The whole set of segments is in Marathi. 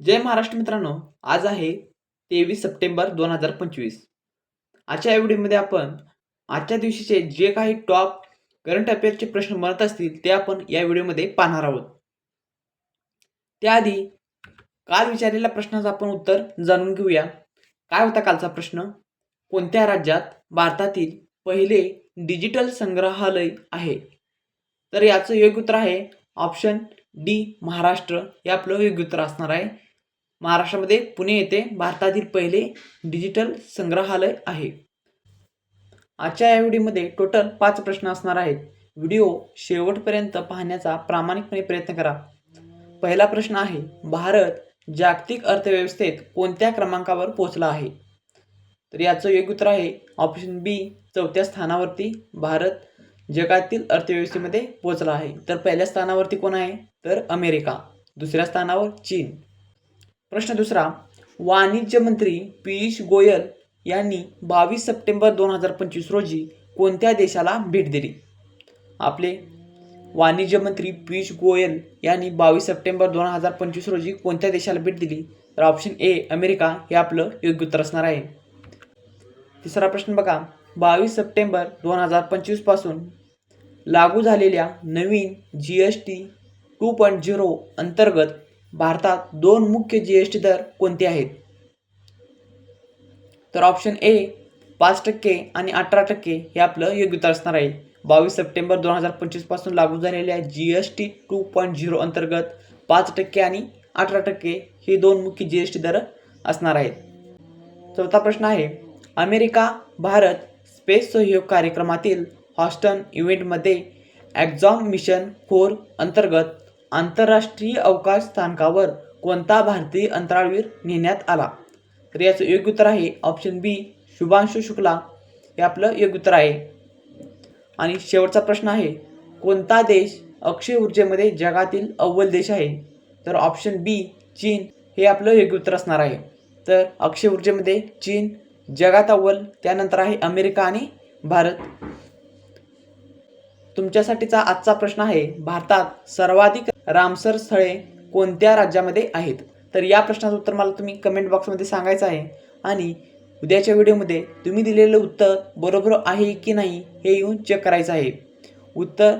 जय महाराष्ट्र मित्रांनो आज आहे तेवीस सप्टेंबर दोन हजार पंचवीस. आजच्या या व्हिडिओमध्ये आपण आजच्या दिवशीचे जे काही टॉप करंट अफेअरचे प्रश्न बनत असतील ते आपण या व्हिडिओमध्ये पाहणार आहोत. त्याआधी काल विचारलेल्या प्रश्नाचं आपण उत्तर जाणून घेऊया. काय होता कालचा प्रश्न? कोणत्या राज्यात भारतातील पहिले डिजिटल संग्रहालय आहे? तर याचं योग्य उत्तर आहे ऑप्शन डी महाराष्ट्र. हे आपलं योग्य उत्तर असणार आहे. महाराष्ट्रामध्ये पुणे येथे भारतातील पहिले डिजिटल संग्रहालय आहे. आजच्या या व्हिडिओमध्ये टोटल पाच प्रश्न असणार आहेत. व्हिडिओ शेवटपर्यंत पाहण्याचा प्रामाणिकपणे प्रयत्न करा. पहिला प्रश्न आहे भारत जागतिक अर्थव्यवस्थेत कोणत्या क्रमांकावर पोहोचला आहे? तर याचं योग्य उत्तर आहे ऑप्शन बी चौथ्या स्थानावरती भारत जगातील अर्थव्यवस्थेमध्ये पोहोचला आहे. तर पहिल्या स्थानावरती कोण आहे? तर अमेरिका. दुसऱ्या स्थानावर चीन. प्रश्न दुसरा वाणिज्य मंत्री पियुष गोयल यांनी बावीस सप्टेंबर दोन हजार पंचवीस रोजी कोणत्या देशाला भेट दिली? आपले वाणिज्य मंत्री पियुष गोयल यांनी बावीस सप्टेंबर दोन हजार पंचवीस रोजी कोणत्या देशाला भेट दिली? तर ऑप्शन ए अमेरिका. हे आपलं योग्य उत्तर असणार आहे. तिसरा प्रश्न बघा. बावीस सप्टेंबर दोन हजार पंचवीसपासून लागू झालेल्या नवीन G S T two point zero अंतर्गत भारतात दोन मुख्य जी एस टी दर कोणते आहेत? तर ऑप्शन ए पाच टक्के आणि अठरा टक्के हे आपलं योग्यता असणार आहे. बावीस सप्टेंबर दोन हजार पंचवीसपासून लागू झालेल्या G S T two point zero अंतर्गत पाच टक्के आणि अठरा टक्के हे दोन मुख्य जी एस टी दर असणार आहेत. चौथा प्रश्न आहे अमेरिका भारत स्पेस सहयोग कार्यक्रमातील हॉस्टन इव्हेंटमध्ये ॲक्झॉम मिशन फोर अंतर्गत आंतरराष्ट्रीय अवकाश स्थानकावर कोणता भारतीय अंतराळवीर नेण्यात आला? तर याचं योग्य उत्तर आहे ऑप्शन बी शुभांशु शुक्ला. हे आपलं योग्य उत्तर आहे. आणि शेवटचा प्रश्न आहे कोणता देश अक्षय ऊर्जेमध्ये जगातील अव्वल देश आहे? तर ऑप्शन बी चीन. हे आपलं योग्य उत्तर असणार आहे. तर अक्षय ऊर्जेमध्ये चीन जगात अव्वल त्यानंतर आहे अमेरिका आणि भारत. तुमच्यासाठीचा आजचा प्रश्न आहे भारतात सर्वाधिक रामसर स्थळे कोणत्या राज्यामध्ये आहेत? तर या प्रश्नाचं उत्तर मला तुम्ही कमेंट बॉक्समध्ये सांगायचं आहे. आणि उद्याच्या व्हिडिओमध्ये तुम्ही दिलेलं उत्तर बरोबर आहे की नाही हे येऊन चेक करायचं आहे. उत्तर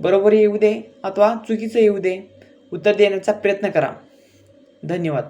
बरोबर येऊ दे अथवा चुकीचं येऊ दे. उत्तर देण्याचा प्रयत्न करा. धन्यवाद.